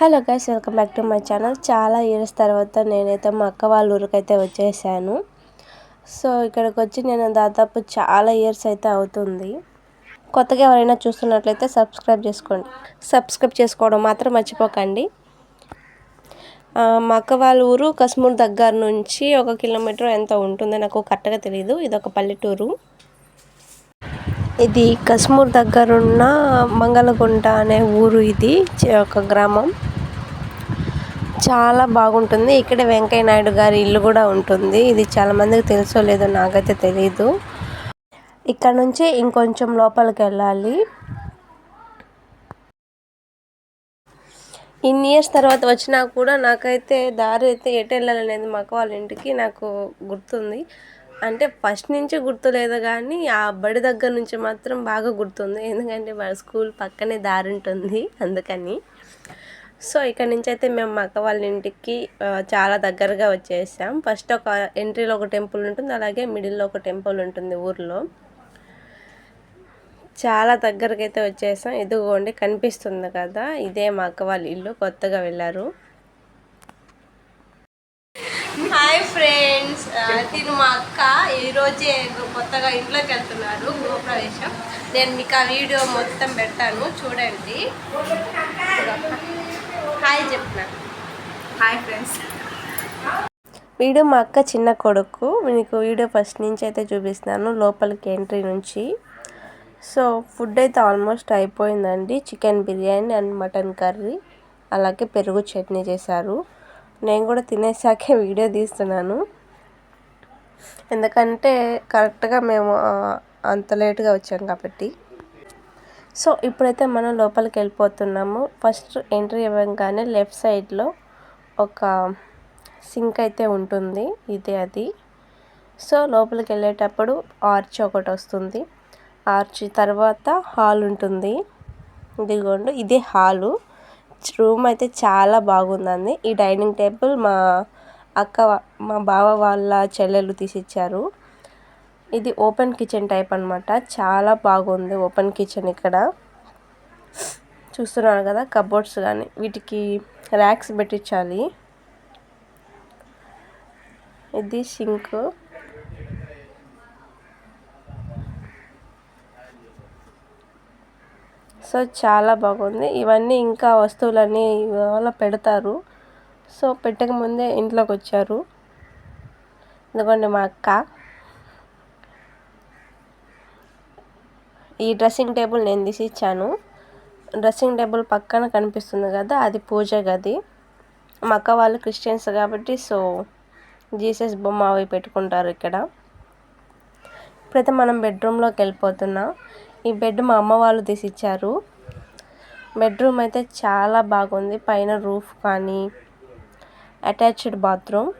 Hello guys welcome back to my channel చాలా years తర్వాత నేనైతే మా అక్క వాళ్ళ ఊరికైతే వచ్చేసాను. సో ఇక్కడికి వచ్చి నేను దాదాపు చాలా ఇయర్స్ అయితే అవుతుంది. కొత్తగా ఎవరైనా చూస్తున్నట్లయితే సబ్స్క్రైబ్ చేసుకోండి. సబ్స్క్రైబ్ చేసుకోవడం మాత్రం మర్చిపోకండి. మా అక్క వాళ్ళ ఊరు కశ్మూర్ దగ్గర నుంచి ఒక కిలోమీటర్ ఎంత ఉంటుందో నాకు కరెక్ట్గా తెలియదు ఇది ఒక పల్లెటూరు. ఇది కశ్మూర్ దగ్గరున్న మంగళగుంట అనే ఊరు ఇది ఒక గ్రామం. చాలా బాగుంటుంది. ఇక్కడే వెంకయ్య నాయుడు గారి ఇల్లు కూడా ఉంటుంది. ఇది చాలా మందికి తెలుసో లేదో నాకైతే తెలియదు ఇక్కడ నుంచి ఇంకొంచెం లోపలికి వెళ్ళాలి. ఇన్ని ఇయర్స్ తర్వాత వచ్చినా కూడా నాకైతే దారి అయితే ఎటు వెళ్ళాలనేది మాకు వాళ్ళ ఇంటికి నాకు గుర్తుంది. అంటే ఫస్ట్ నుంచి గుర్తులేదు కానీ ఆ బడి దగ్గర నుంచి మాత్రం బాగా గుర్తుంది. ఎందుకంటే వాళ్ళ స్కూల్ పక్కనే దారి ఉంటుంది అందుకని. సో ఇక్కడ నుంచి అయితే మేము మా అక్క వాళ్ళ ఇంటికి చాలా దగ్గరగా వచ్చేసాం. ఫస్ట్ ఒక ఎంట్రీలో ఒక టెంపుల్ ఉంటుంది అలాగే మిడిల్లో ఒక టెంపుల్ ఉంటుంది ఊర్లో. చాలా దగ్గరకు అయితే వచ్చేసాం. ఎదుగోండి కనిపిస్తుంది కదా ఇదే మా అక్క వాళ్ళ ఇల్లు కొత్తగా వెళ్ళారు. హాయ్ ఫ్రెండ్స్ తిను మా అక్క ఈరోజే కొత్తగా ఇంట్లోకి వెళ్తున్నారు గృహప్రవేశం. నేను మీకు ఆ వీడియో మొత్తం పెడతాను చూడండి. హాయ్ చెప్పిన? Hi friends. వీడియో మా అక్క చిన్న కొడుకు. మీకు వీడియో ఫస్ట్ నుంచి అయితే చూపిస్తున్నాను. లోపలికి ఎంట్రీ నుంచి. సో ఫుడ్ అయితే ఆల్మోస్ట్ అయిపోయిందండి. Chicken biryani and mutton curry. అలాగే పెరుగు చట్నీ చేశారు. నేను కూడా తినేసాకే వీడియో తీస్తున్నాను. ఎందుకంటే కరెక్ట్గా మేము అంత లేట్గా వచ్చాం కాబట్టి. సో ఇప్పుడైతే మనం లోపలికి వెళ్ళిపోతున్నాము. ఫస్ట్ ఎంట్రీ ఇవ్వగానే లెఫ్ట్ సైడ్లో ఒక సింక్ అయితే ఉంటుంది. ఇదే అది. సో లోపలికి వెళ్ళేటప్పుడు ఆర్చ్ ఒకటి వస్తుంది. ఆర్చ్ తర్వాత హాల్ ఉంటుంది. ఇదిగోండి ఇదే హాలు. రూమ్ అయితే చాలా బాగుందండి. ఈ డైనింగ్ టేబుల్ మా అక్క మా బావ వాళ్ళ చెల్లెలు తీసిచ్చారు. ఇది ఓపెన్ కిచెన్ టైప్ అనమాట చాలా బాగుంది ఓపెన్ కిచెన్ ఇక్కడ. చూస్తున్నారు కదా కబోర్డ్స్ కానీ వీటికి ర్యాక్స్ పెట్టించాలి. ఇది సింక్. సో చాలా బాగుంది. ఇవన్నీ ఇంకా వస్తువులన్నీ ఇవాళ పెడతారు. సో పెట్టక ముందే ఇంట్లోకి వచ్చారు ఎందుకంటే మా అక్క. ఈ డ్రెస్సింగ్ టేబుల్ నేను తీసి ఇచ్చాను డ్రెస్సింగ్ టేబుల్ పక్కన కనిపిస్తుంది కదా అది పూజ గది. మా అక్క వాళ్ళు క్రిస్టియన్స్ కాబట్టి సో జీసస్ బొమ్మ అవి పెట్టుకుంటారు ఇక్కడ. ఇప్పుడైతే మనం బెడ్రూమ్లోకి వెళ్ళిపోతున్నాం. ఈ బెడ్ మా అమ్మ వాళ్ళు తీసి ఇచ్చారు బెడ్రూమ్ అయితే చాలా బాగుంది. పైన రూఫ్ కానీ అటాచ్డ్ బాత్రూమ్.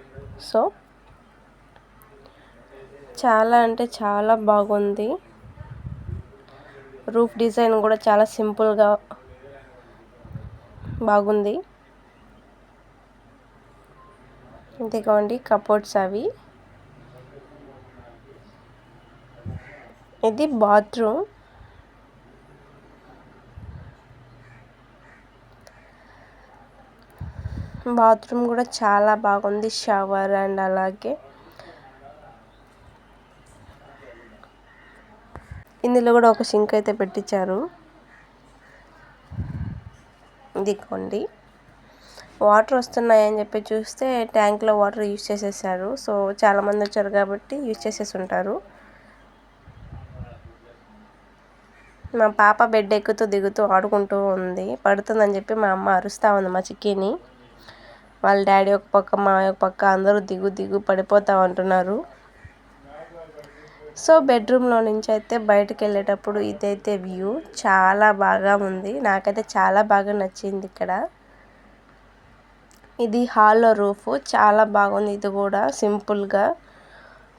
సో చాలా అంటే చాలా బాగుంది. రూఫ్ డిజైన్ కూడా చాలా సింపుల్గా బాగుంది. ఇదిగోండి కబోర్డ్స్ అవి. ఇది బాత్రూమ్. బాత్రూమ్ కూడా చాలా బాగుంది షవర్ అండ్ అలాగే. ఇందులో కూడా ఒక సింక్ అయితే పెట్టించారు. ఇదిగోండి. వాటర్ వస్తున్నాయని చెప్పి చూస్తే ట్యాంక్లో వాటర్ యూజ్ చేసేసారు. సో చాలామంది వచ్చారు కాబట్టి యూజ్ చేసేసి ఉంటారు. మా పాప బెడ్ ఎక్కుతూ దిగుతూ ఆడుకుంటూ ఉంది. పడుతుందని చెప్పి మా అమ్మ అరుస్తూ ఉంది మా చిక్కీని. వాళ్ళ డాడీ ఒక పక్క మా ఒక పక్క అందరూ దిగు దిగు పడిపోతా ఉంటున్నారు. సో బెడ్రూమ్లో నుంచి అయితే బయటకు వెళ్ళేటప్పుడు ఇదైతే వ్యూ చాలా బాగా ఉంది. నాకైతే చాలా బాగా నచ్చింది ఇక్కడ. ఇది హాల్లో రూఫ్. చాలా బాగుంది ఇది కూడా సింపుల్గా.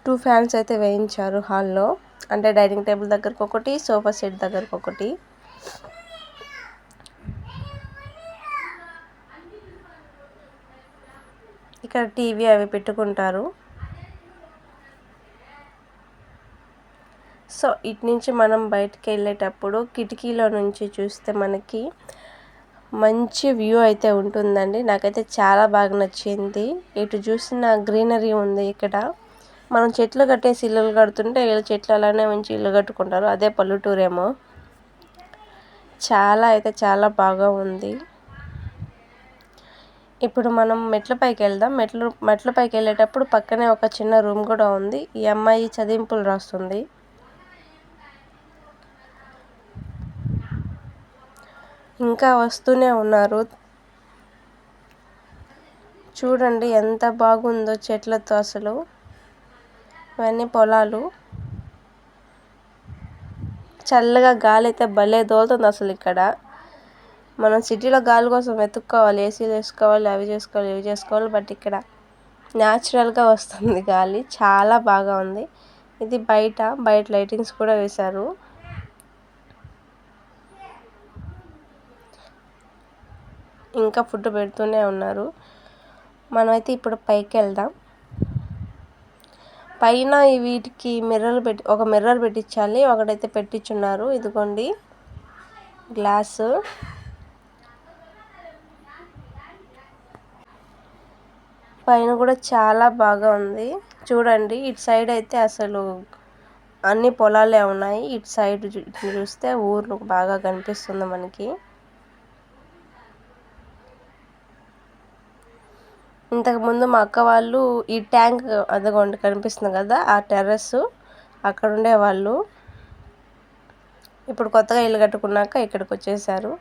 టూ ఫ్యాన్స్ అయితే వేయించారు హాల్లో. అంటే డైనింగ్ టేబుల్ దగ్గరకు ఒకటి సోఫా సెట్ దగ్గరకు ఒకటి. ఇక్కడ టీవీ అవి పెట్టుకుంటారు. సో ఇటు నుంచి మనం బయటకు వెళ్ళేటప్పుడు కిటికీలో నుంచి చూస్తే మనకి మంచి వ్యూ అయితే ఉంటుందండి. నాకైతే చాలా బాగా నచ్చింది. ఇటు చూసిన గ్రీనరీ ఉంది ఇక్కడ. మనం చెట్లు కట్టేసి ఇల్లులు కడుతుంటే వీళ్ళు చెట్లు అలానే ఉంచి ఇల్లు కట్టుకుంటారు. అదే పల్లెటూరేమో చాలా అయితే చాలా బాగా ఉంది. ఇప్పుడు మనం మెట్ల పైకి వెళ్దాం. మెట్లు మెట్ల పైకి వెళ్ళేటప్పుడు పక్కనే ఒక చిన్న రూమ్ కూడా ఉంది. ఈ అమ్మాయి చదింపులు రాస్తుంది. ఇంకా వస్తూనే ఉన్నారు. చూడండి ఎంత బాగుందో చెట్లతో అసలు. ఇవన్నీ పొలాలు. చల్లగా గాలి అయితే భలే దోలుతుంది అసలు ఇక్కడ. మనం సిటీలో గాలి కోసం వెతుక్కోవాలి ఏసీలు వేసుకోవాలి అవి చేసుకోవాలి ఇవి చేసుకోవాలి బట్ ఇక్కడ న్యాచురల్గా వస్తుంది గాలి. చాలా బాగా ఉంది. ఇది బయట బయట లైటింగ్స్ కూడా వేశారు. ఇంకా ఫుడ్ పెడుతూనే ఉన్నారు. మనమైతే ఇప్పుడు పైకి వెళ్దాం. పైన వీటికి మిర్రర్ పెట్టి ఒక మిర్రర్ పెట్టించాలి. ఒకటైతే పెట్టించున్నారు. ఇదిగోండి. గ్లాసు. పైన కూడా చాలా బాగా ఉంది. చూడండి ఇటు సైడ్ అయితే అసలు అన్ని పొలాలే ఉన్నాయి. ఇటు సైడ్ చూస్తే ఊర్లు బాగా కనిపిస్తుంది మనకి. ఇంతకుముందు మా అక్క వాళ్ళు ఈ ట్యాంక్ అదిగోండి కనిపిస్తుంది కదా ఆ టెర్రస్ అక్కడ ఉండేవాళ్ళు ఇప్పుడు కొత్తగా ఇల్లు కట్టుకున్నాక ఇక్కడికి వచ్చేసారు.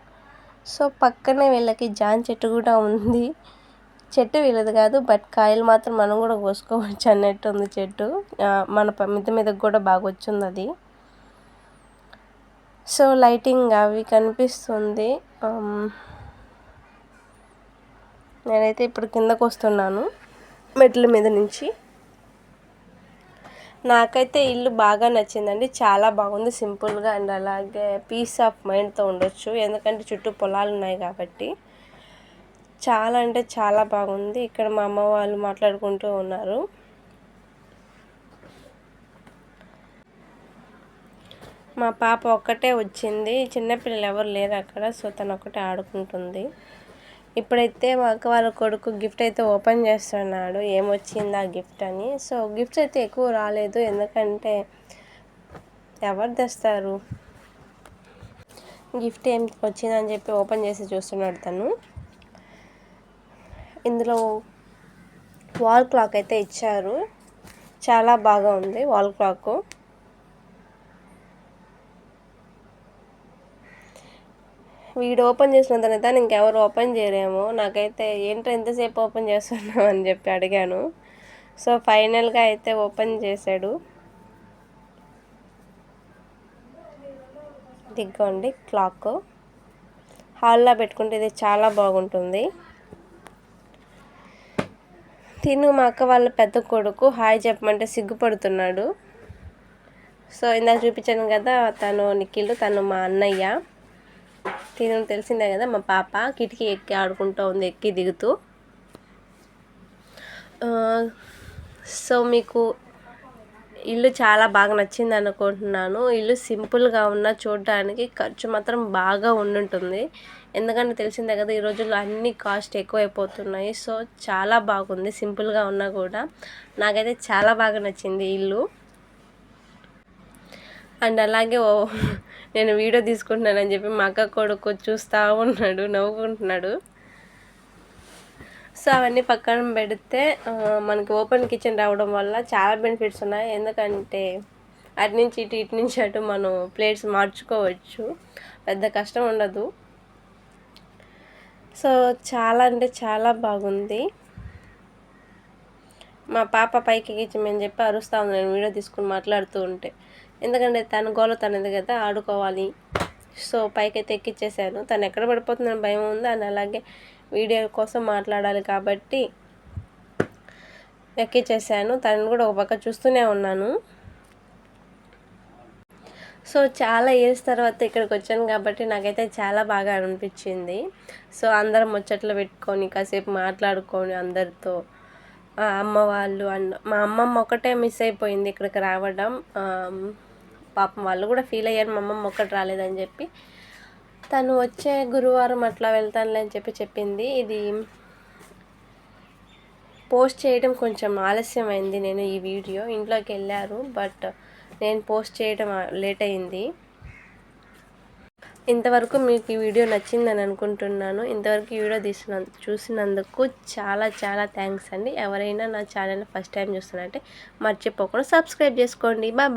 సో పక్కనే వీళ్ళకి జాన్ చెట్టు కూడా ఉంది. చెట్టు వీళ్ళది కాదు బట్ కాయలు మాత్రం మనం కూడా కోసుకోవచ్చు అన్నట్టు ఉంది చెట్టు. మన మిద్దె మీదకి కూడా బాగా వచ్చింది అది. సో లైటింగ్ అవి కనిపిస్తుంది. నేనైతే ఇప్పుడు కిందకు వస్తున్నాను మెట్ల మీద నుంచి. నాకైతే ఇల్లు బాగా నచ్చిందండి చాలా బాగుంది సింపుల్గా అండ్ అలాగే పీస్ ఆఫ్ మైండ్తో ఉండొచ్చు. ఎందుకంటే చుట్టూ పొలాలు ఉన్నాయి కాబట్టి. చాలా అంటే చాలా బాగుంది. ఇక్కడ మా అమ్మ వాళ్ళు మాట్లాడుకుంటూ ఉన్నారు. మా పాప ఒక్కటే వచ్చింది. చిన్నపిల్లలు ఎవరు లేరు అక్కడ సో తను ఒక్కటే ఆడుకుంటుంది. ఇప్పుడైతే మా అక్క వాళ్ళ కొడుకు గిఫ్ట్ అయితే ఓపెన్ చేస్తున్నాడు. ఏమొచ్చింది ఆ గిఫ్ట్ అని. సో గిఫ్ట్స్ అయితే ఎక్కువ రాలేదు. ఎందుకంటే ఎవరు తెస్తారు? గిఫ్ట్ ఏం వచ్చిందని చెప్పి ఓపెన్ చేసి చూస్తున్నాడు తను. ఇందులో వాల్ క్లాక్ అయితే ఇచ్చారు. చాలా బాగా ఉంది వాల్ క్లాక్. వీడు ఓపెన్ చేసిన తర్వాత ఇంకెవరు ఓపెన్ చేయరేమో. నాకైతే ఏంటో ఎంతసేపు ఓపెన్ చేస్తున్నావు అని చెప్పి అడిగాను. సో ఫైనల్గా అయితే ఓపెన్ చేశాడు. దిగ్గోండి క్లాక్. హాల్లో పెట్టుకుంటే ఇది చాలా బాగుంటుంది. తిను మా అక్క వాళ్ళ పెద్ద కొడుకు హాయ్ చెప్పమంటే సిగ్గుపడుతున్నాడు. సో ఇందాక చూపించాను కదా తను నిఖిల్ తను మా అన్నయ్య. తిను తెలిసిందే కదా మా పాప కిటికీ ఎక్కి ఆడుకుంటూ ఉంది ఎక్కి దిగుతూ. సో మీకు ఇల్లు చాలా బాగా నచ్చింది అనుకుంటున్నాను. ఇల్లు సింపుల్గా ఉన్న చూడడానికి ఖర్చు మాత్రం బాగా ఉండుంటుంది. ఎందుకంటే తెలిసిందే కదా ఈ రోజుల్లో అన్ని కాస్ట్ ఎక్కువైపోతున్నాయి. సో చాలా బాగుంది సింపుల్గా ఉన్నా కూడా. నాకైతే చాలా బాగా నచ్చింది ఇల్లు. అండ్ అలాగే ఓ నేను వీడియో తీసుకుంటున్నానని చెప్పి మా అక్క కొడుకు చూస్తూ ఉన్నాడు నవ్వుకుంటున్నాడు. సో అవన్నీ పక్కన పెడితే మనకి ఓపెన్ కిచెన్ రావడం వల్ల చాలా బెనిఫిట్స్ ఉన్నాయి. ఎందుకంటే అటు నుంచి ఇటు ఇటు నుంచి అటు మనం ప్లేట్స్ మార్చుకోవచ్చు. పెద్ద కష్టం ఉండదు. సో చాలా అంటే చాలా బాగుంది. మా పాప పైకి కిచెన్ అని చెప్పి అరుస్తూ ఉంది. నేను వీడియో తీసుకుని మాట్లాడుతూ ఉంటే. ఎందుకంటే తన గోల తనది కదా ఆడుకోవాలి? సో పైకైతే ఎక్కిచ్చేసాను. తను ఎక్కడ పడిపోతుందని భయం ఉంది. అని అలాగే వీడియో కోసం మాట్లాడాలి కాబట్టి ఎక్కిచ్చేసాను. తనని కూడా ఒక పక్క చూస్తూనే ఉన్నాను. సో చాలా ఇయర్స్ తర్వాత ఇక్కడికి వచ్చాను కాబట్టి నాకైతే చాలా బాగా అనిపించింది. సో అందరం ముచ్చట్లు పెట్టుకొని కాసేపు మాట్లాడుకొని అందరితో అమ్మ వాళ్ళు అండ్ మా అమ్మమ్మ ఒకటే మిస్ అయిపోయింది ఇక్కడికి రావడం. పాపం వాళ్ళు కూడా ఫీల్ అయ్యారు మా అమ్మమ్మ ఒక్కటి రాలేదని చెప్పి. తను వచ్చే గురువారం అట్లా వెళ్తానులే అని చెప్పి చెప్పింది. ఇది పోస్ట్ చేయడం కొంచెం ఆలస్యమైంది నేను ఈ వీడియో ఇంట్లోకి వెళ్ళారు బట్ నేను పోస్ట్ చేయడం లేట్ అయింది. ఇంతవరకు మీకు ఈ వీడియో నచ్చిందని అనుకుంటున్నాను. ఇంతవరకు ఈ వీడియో తీసిన చూసినందుకు చాలా చాలా థ్యాంక్స్ అండి. ఎవరైనా నా ఛానల్ ఫస్ట్ టైం చూస్తున్నారంటే మర్చిపోకుండా సబ్స్క్రైబ్ చేసుకోండి. బాయ్